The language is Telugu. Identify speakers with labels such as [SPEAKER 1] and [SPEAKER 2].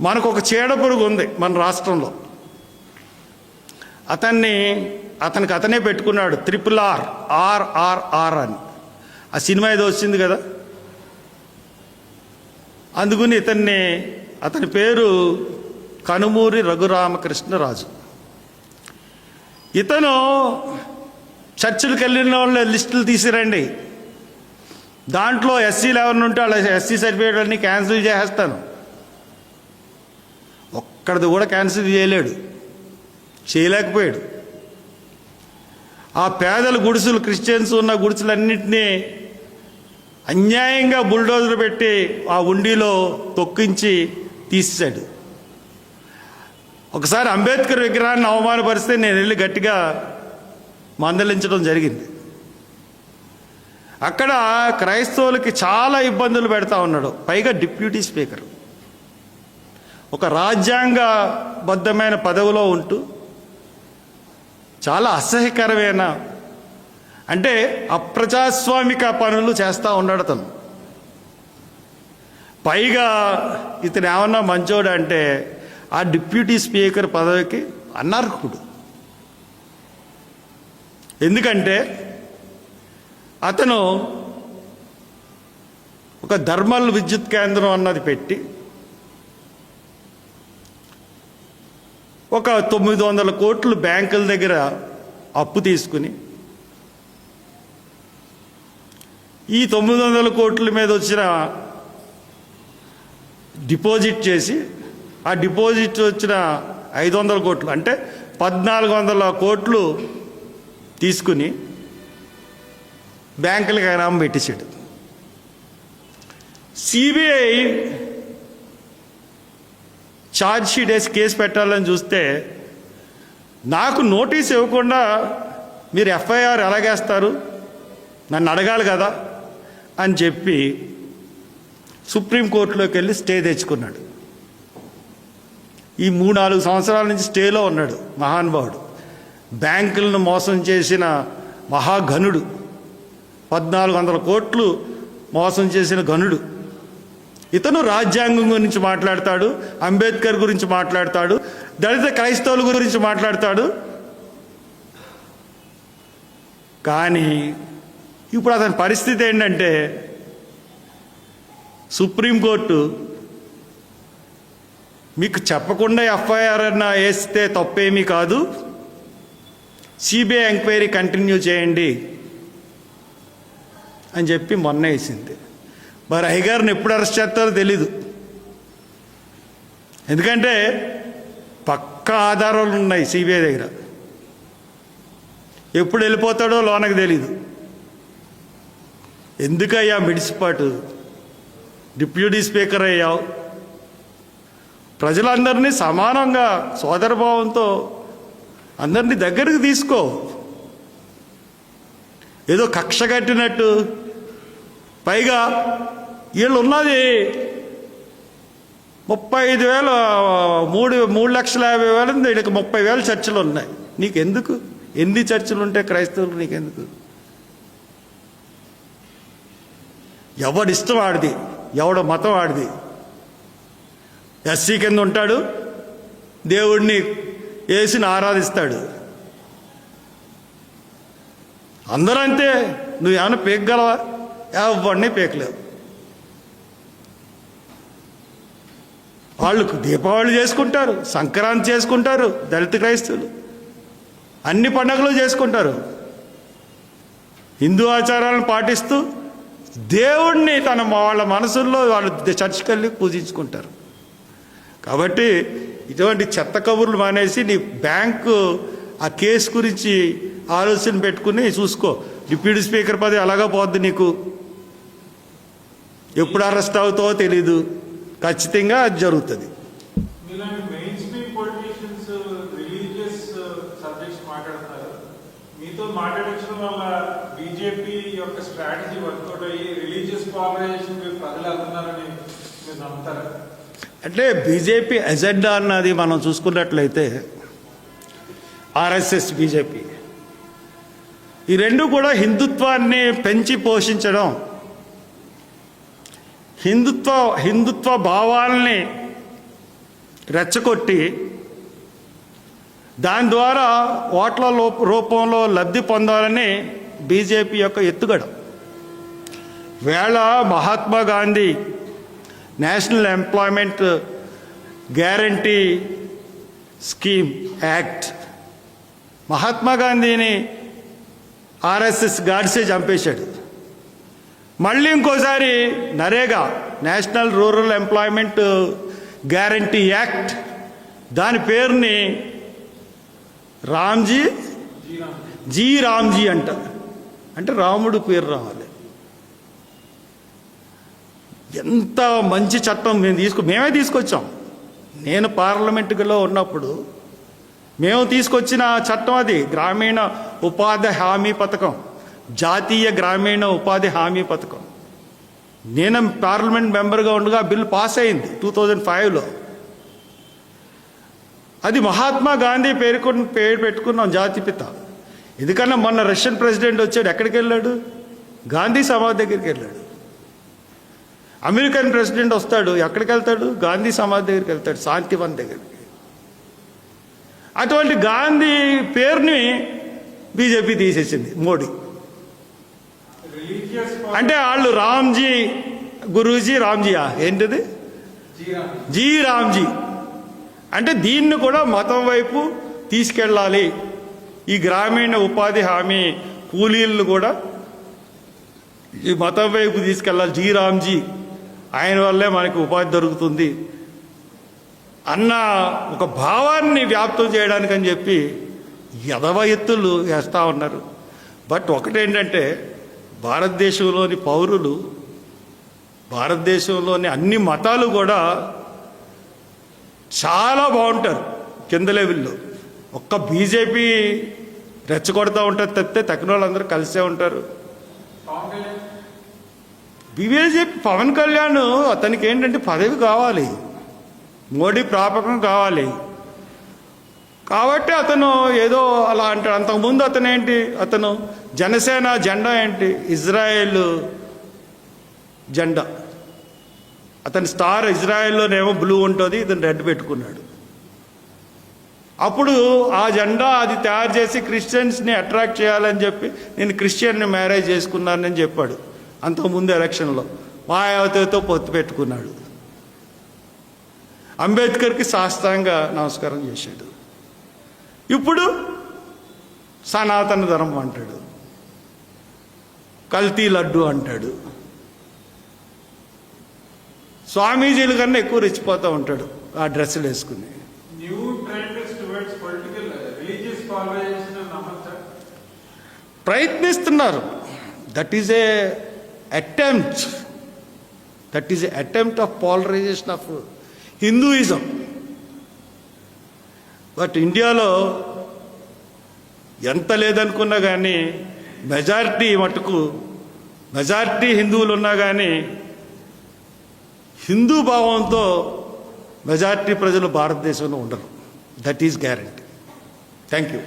[SPEAKER 1] మనకు ఒక చీడపురుగు ఉంది మన రాష్ట్రంలో. అతన్ని అతనికి అతనే పెట్టుకున్నాడు. త్రిపుల్ ఆర్ ఆర్ఆర్ఆర్ అని. ఆ సినిమా ఏదో వచ్చింది కదా? అందుకుని ఇతన్ని అతని పేరు కనుమూరి రఘురామకృష్ణరాజు. ఇతను చర్చిలకు వెళ్ళిన వాళ్ళ లిస్టులు తీసిరండి. దాంట్లో ఎస్సీలు ఎవరిని ఉంటే వాళ్ళ ఎస్సీ సర్టిఫికేట్ అన్ని క్యాన్సిల్ చేసేస్తాను. ఒక్కడిది కూడా క్యాన్సిల్ చేయలేడు. చేయలేకపోయాడు. ఆ పేదల గుడిసెలు క్రిస్టియన్స్ ఉన్న గుడిసెలన్నింటినీ అన్యాయంగా బుల్డోజర్ పెట్టి ఆ ఉండిలో తొక్కించి తీసేశాడు. ఒకసారి అంబేద్కర్ విగ్రహాన్ని అవమానపరిస్తే నేను వెళ్ళి గట్టిగా మందలించడం జరిగింది. అక్కడ క్రైస్తవులకి చాలా ఇబ్బందులు పెడతా ఉన్నాడు. పైగా డిప్యూటీ స్పీకర్. ఒక రాజ్యాంగబద్ధమైన పదవిలో ఉంటూ చాలా అసహ్యకరమైన అంటే అప్రజాస్వామిక పనులు చేస్తూ ఉన్నాడు అతను. పైగా ఇతను ఏమన్నా మంచోడు అంటే ఆ డిప్యూటీ స్పీకర్ పదవికి అనర్హుడు. ఎందుకంటే అతను ఒక ధర్మల్ విద్యుత్ కేంద్రం అన్నది పెట్టి ఒక తొమ్మిది వందల కోట్లు బ్యాంకుల దగ్గర అప్పు తీసుకుని ఈ తొమ్మిది వందల కోట్ల మీద వచ్చిన డిపాజిట్ చేసి ఆ డిపాజిట్ వచ్చిన ఐదు వందల కోట్లు అంటే పద్నాలుగు వందల కోట్లు తీసుకుని బ్యాంకులకు ఇనామం పెట్టించాడు. సిబిఐ ఛార్జ్ షీట్ వేసి కేసు పెట్టాలని చూస్తే నాకు నోటీస్ ఇవ్వకుండా మీరు ఎఫ్ఐఆర్ ఎలాగేస్తారు? నన్ను అడగాలి కదా అని చెప్పి సుప్రీంకోర్టులోకి వెళ్ళి స్టే తెచ్చుకున్నాడు. ఈ మూడు నాలుగు సంవత్సరాల నుంచి స్టేలో ఉన్నాడు మహానుభావుడు. బ్యాంకులను మోసం చేసిన మహాఘనుడు. పద్నాలుగు వందల కోట్లు మోసం చేసిన గనుడు. ఇతను రాజ్యాంగం గురించి మాట్లాడతాడు అంబేద్కర్ గురించి మాట్లాడతాడు దళిత క్రైస్తవుల గురించి మాట్లాడతాడు. కానీ ఇప్పుడు అతని పరిస్థితి ఏంటంటే సుప్రీంకోర్టు మీకు చెప్పకుండా ఎఫ్ఐఆర్ అన్న వేస్తే తప్పేమీ కాదు. సిబిఐ ఎంక్వైరీ కంటిన్యూ చేయండి. అని చెప్పి మొన్న వేసింది. మరి అయ్యగారిని ఎప్పుడు అరెస్ట్ చేస్తారో తెలీదు. ఎందుకంటే పక్కా ఆధారాలు ఉన్నాయి సిబిఐ దగ్గర. ఎప్పుడు వెళ్ళిపోతాడో లోనకు తెలీదు. ఎందుకయ్యా మిడిసిపాటు డిప్యూటీ స్పీకర్ అయ్యావు. ప్రజలందరినీ సమానంగా సోదరభావంతో అందరినీ దగ్గరికి తీసుకో. ఏదో కక్ష కట్టినట్టు పైగా వీళ్ళు ఉన్నది ముప్పై ఐదు వేల మూడు మూడు లక్షల యాభై వేలు వీళ్ళకి ముప్పై వేల చర్చలు ఉన్నాయి. నీకు ఎందుకు ఎన్ని చర్చలు ఉంటే క్రైస్తవులు నీకెందుకు? ఎవడిష్టం ఆడిది? ఎవడ మతం ఆడిది? ఎస్సీ కింద ఉంటాడు. దేవుడిని వేసిని ఆరాధిస్తాడు. అందరూ అంతే. నువ్వు ఏమైనా పీకగలవా? ఎవరిని పీకలేవు వాళ్ళు దీపావళి చేసుకుంటారు సంక్రాంతి చేసుకుంటారు దళిత క్రైస్తవులు. అన్ని పండుగలు చేసుకుంటారు. హిందూ ఆచారాలను పాటిస్తూ దేవుణ్ణి తన వాళ్ళ మనసుల్లో వాళ్ళు చర్చికి వెళ్ళి పూజించుకుంటారు. కాబట్టి ఇటువంటి చెత్త కబుర్లు మానేసి నీ బ్యాంకు ఆ కేసు గురించి ఆలోచన పెట్టుకుని చూసుకో. డిప్యూటీ స్పీకర్ పదవి అలాగా పోద్ది నీకు. ఎప్పుడు అరెస్ట్ అవుతావో తెలీదు. ఖచ్చితంగా అది జరుగుతుంది.
[SPEAKER 2] మీలాంటి mainstream politicians religious subjects మాట్లాడతారు. మీతో మాట్లాడించడం వల్ల బీజేపీ యొక్క స్ట్రాటజీ వర్కౌట్ అయ్యి రిలీజియస్ పాలరైజేషన్ ప్రజలు వెళ్తున్నారని మీరు నమ్ముతారా?
[SPEAKER 1] అంటే బీజేపీ ఎజెండా అన్నది మనం చూసుకున్నట్లయితే ఆర్ఎస్ఎస్ బీజేపీ ఈ రెండు కూడా హిందుత్వాన్ని పెంచి పోషించడం హిందుత్వ హిందుత్వ భావాల్ని రెచ్చగొట్టి దాని ద్వారా ఓట్ల రూపంలో లబ్ధి పొందాలని బీజేపీ యొక్క ఎత్తుగడ. వేళ Mahatma Gandhi national employment guarantee scheme act Mahatma గాంధీని ఆర్ఎస్ఎస్ గాడ్సే చంపేశాడు. మళ్ళీ ఇంకోసారి NREGA national rural employment guarantee act దాని పేరుని రామ్జీ జీ రామ్జీ అంట. అంటే రాముడు పేరు రావాలి. ఎంత మంచి చట్టం మేము తీసుకు మేమే తీసుకొచ్చాం. నేను పార్లమెంటులో ఉన్నప్పుడు మేము తీసుకొచ్చిన చట్టం అది గ్రామీణ ఉపాధి హామీ పథకం. జాతీయ గ్రామీణ ఉపాధి హామీ పథకం. నేను పార్లమెంట్ మెంబర్గా ఉండగా బిల్ పాస్ అయింది టూ థౌజండ్ ఫైవ్లో. అది మహాత్మా గాంధీ పేరుకొని పేరు పెట్టుకున్నాం జాతిపిత ఎందుకన్నా మొన్న రష్యన్ ప్రెసిడెంట్ వచ్చాడు ఎక్కడికి వెళ్ళాడు? గాంధీ సమాధి దగ్గరికి వెళ్ళాడు. అమెరికన్ ప్రెసిడెంట్ వస్తాడు ఎక్కడికి వెళ్తాడు? గాంధీ సమాధి దగ్గరికి వెళ్తాడు శాంతివన్ దగ్గరికి. అటువంటి గాంధీ పేరుని బీజేపీ తీసేసింది మోడీ. అంటే వాళ్ళు రామ్జీ గురూజీ రామ్జీయా? ఏంటిది? జీ రామ్జీ. అంటే దీన్ని కూడా మతం వైపు తీసుకెళ్ళాలి. ఈ గ్రామీణ ఉపాధి హామీ కూలీలను కూడా ఈ మతం వైపు తీసుకెళ్ళాలి. జీ రామ్జీ. ఆయన వల్లే మనకి ఉపాధి దొరుకుతుంది. అన్న ఒక భావాన్ని వ్యాప్తం చేయడానికని చెప్పి ఎదవ ఎత్తులు వేస్తూ ఉన్నారు. బట్ ఒకటేంటంటే భారతదేశంలోని పౌరులు భారతదేశంలోని అన్ని మతాలు కూడా చాలా బాగుంటారు కింద లెవెల్లో. ఒక్క బీజేపీ రెచ్చగొడతా ఉంటారు తప్పితే తక్కిన వాళ్ళందరూ కలిసే ఉంటారు. బీజేపీ పవన్ కళ్యాణ్ అతనికి ఏంటంటే పదవి కావాలి. మోడీ ప్రాపకం కావాలి. కాబట్టి అతను ఏదో అలా అంటాడు. అంతకుముందు అతను ఏంటి అతను జనసేన జెండా ఏంటి? ఇజ్రాయెల్ జెండా. అతని స్టార్ ఇజ్రాయెల్లోనేమో బ్లూ ఉంటుంది ఇతను రెడ్ పెట్టుకున్నాడు. అప్పుడు ఆ జెండా అది తయారు చేసి క్రిస్టియన్స్ని అట్రాక్ట్ చేయాలని చెప్పి నేను క్రిస్టియన్ని మ్యారేజ్ చేసుకున్నానని చెప్పాడు. అంతకుముందు ఎలక్షన్లో మాయావతితో పొత్తు పెట్టుకున్నాడు. అంబేద్కర్కి శాస్త్రంగా నమస్కారం చేశాడు. ఇప్పుడు సనాతన ధర్మం అంటాడు. కల్తీ లడ్డు అంటాడు. స్వామీజీల కన్నా ఎక్కువ రెచ్చిపోతూ ఉంటాడు ఆ డ్రెస్సులు వేసుకుని. ప్రయత్నిస్తున్నారు. That is a attempt that is attempt of polarisation of Hinduism but ఇండియాలో ఎంత లేదనుకున్నా కానీ మెజారిటీ మటుకు మెజారిటీ హిందువులు ఉన్నా కానీ హిందూ భావంతో మెజారిటీ ప్రజలు భారతదేశంలో ఉండరు. That is guarantee thank you